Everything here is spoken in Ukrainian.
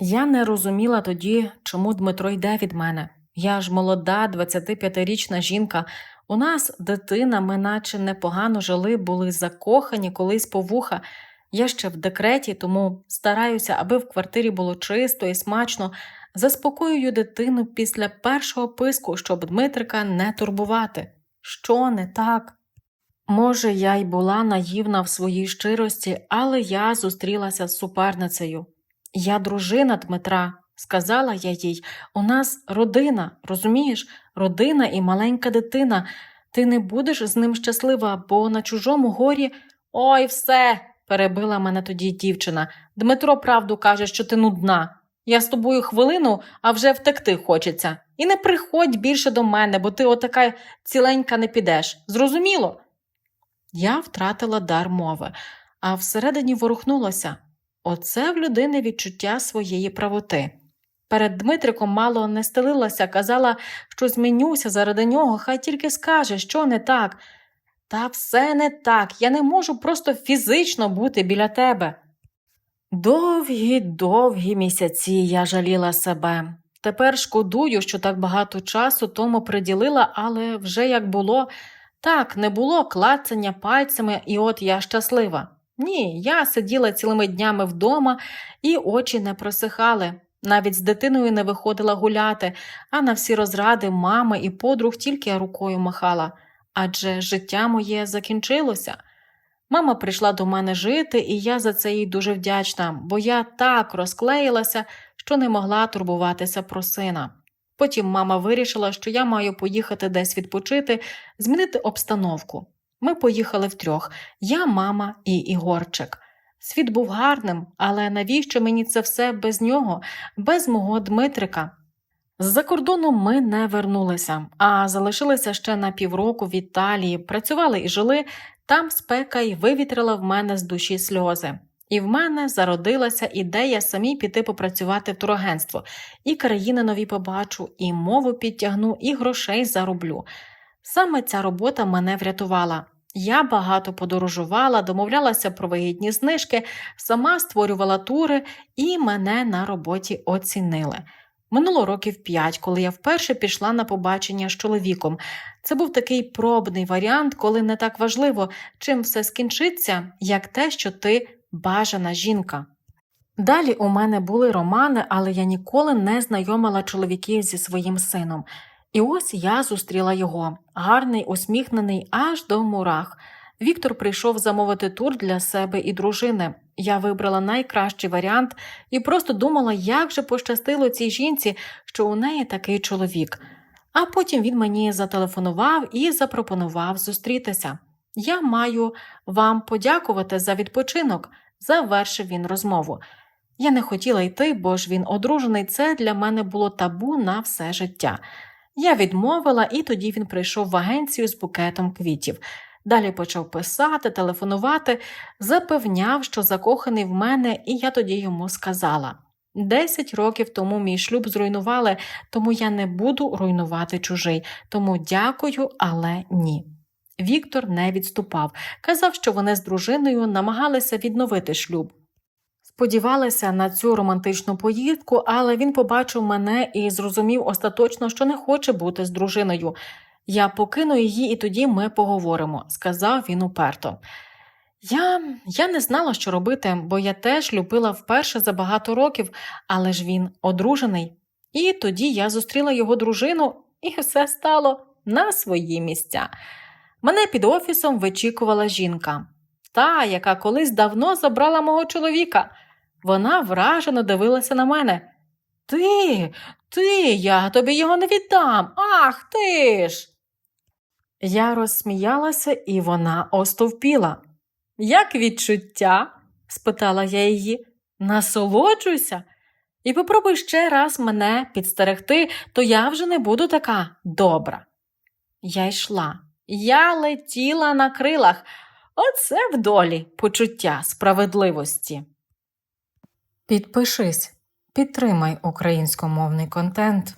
Я не розуміла тоді, чому Дмитро йде від мене. Я ж молода, 25-річна жінка. У нас дитина, ми наче непогано жили, були закохані колись по вуха. Я ще в декреті, тому стараюся, аби в квартирі було чисто і смачно. Заспокоюю дитину після першого писку, щоб Дмитрика не турбувати. Що не так? Може, я й була наївна в своїй щирості, але я зустрілася з суперницею. Я дружина Дмитра, сказала я їй. У нас родина, розумієш, родина і маленька дитина. Ти не будеш з ним щаслива, бо на чужому горі. Ой, все, перебила мене тоді дівчина. Дмитро правду каже, що ти нудна. Я з тобою хвилину, а вже втекти хочеться. І не приходь більше до мене, бо ти отака ціленька не підеш. Зрозуміло? Я втратила дар мови, а всередині ворухнулося. Оце в людини відчуття своєї правоти. Перед Дмитриком мало не стелилася, казала, що змінюся заради нього, хай тільки скаже, що не так. Та все не так, я не можу просто фізично бути біля тебе. Довгі, довгі місяці я жаліла себе. Тепер шкодую, що так багато часу тому приділила, але вже як було, так, не було клацання пальцями, і от я щаслива. Ні, я сиділа цілими днями вдома і очі не просихали. Навіть з дитиною не виходила гуляти, а на всі розради мами і подруг тільки рукою махала. Адже життя моє закінчилося. Мама прийшла до мене жити, і я за це їй дуже вдячна, бо я так розклеїлася, що не могла турбуватися про сина. Потім мама вирішила, що я маю поїхати десь відпочити, змінити обстановку. Ми поїхали втрьох я, мама і Ігорчик. Світ був гарним, але навіщо мені це все без нього, без мого Дмитрика? З-за кордону ми не вернулися, а залишилися ще на півроку в Італії, працювали і жили, там спека й вивітрила в мене з душі сльози. І в мене зародилася ідея самій піти попрацювати в турагентство, і країни нові побачу, і мову підтягну, і грошей зароблю. Саме ця робота мене врятувала. Я багато подорожувала, домовлялася про вигідні знижки, сама створювала тури, і мене на роботі оцінили. Минуло років п'ять, коли я вперше пішла на побачення з чоловіком. Це був такий пробний варіант, коли не так важливо, чим все скінчиться, як те, що ти бажана жінка. Далі у мене були романи, але я ніколи не знайомила чоловіків зі своїм сином. І ось я зустріла його, гарний, усміхнений, аж до мурах. Віктор прийшов замовити тур для себе і дружини. Я вибрала найкращий варіант і просто думала, як же пощастило цій жінці, що у неї такий чоловік. А потім він мені зателефонував і запропонував зустрітися. Я маю вам подякувати за відпочинок, завершив він розмову. Я не хотіла йти, бо ж він одружений, це для мене було табу на все життя. Я відмовила, і тоді він прийшов в агенцію з букетом квітів. Далі почав писати, телефонувати, запевняв, що закоханий в мене, і я тоді йому сказала. Десять років тому мій шлюб зруйнували, тому я не буду руйнувати чужий, тому дякую, але ні. Віктор не відступав, казав, що вони з дружиною намагалися відновити шлюб. Сподівалися на цю романтичну поїздку, але він побачив мене і зрозумів остаточно, що не хоче бути з дружиною. Я покину її, і тоді ми поговоримо, сказав він уперто. Я я не знала, що робити, бо я теж любила вперше за багато років, але ж він одружений. І тоді я зустріла його дружину, і все стало на свої місця. Мене під офісом вичікувала жінка, та, яка колись давно забрала мого чоловіка. Вона вражено дивилася на мене. Ти, ти, я тобі його не віддам. Ах ти ж. Я розсміялася, і вона остовпіла. Як відчуття? спитала я її. Насолоджуйся. І попробуй ще раз мене підстерегти, то я вже не буду така добра. Я йшла, я летіла на крилах. Оце в долі почуття справедливості. Підпишись, підтримай українськомовний контент.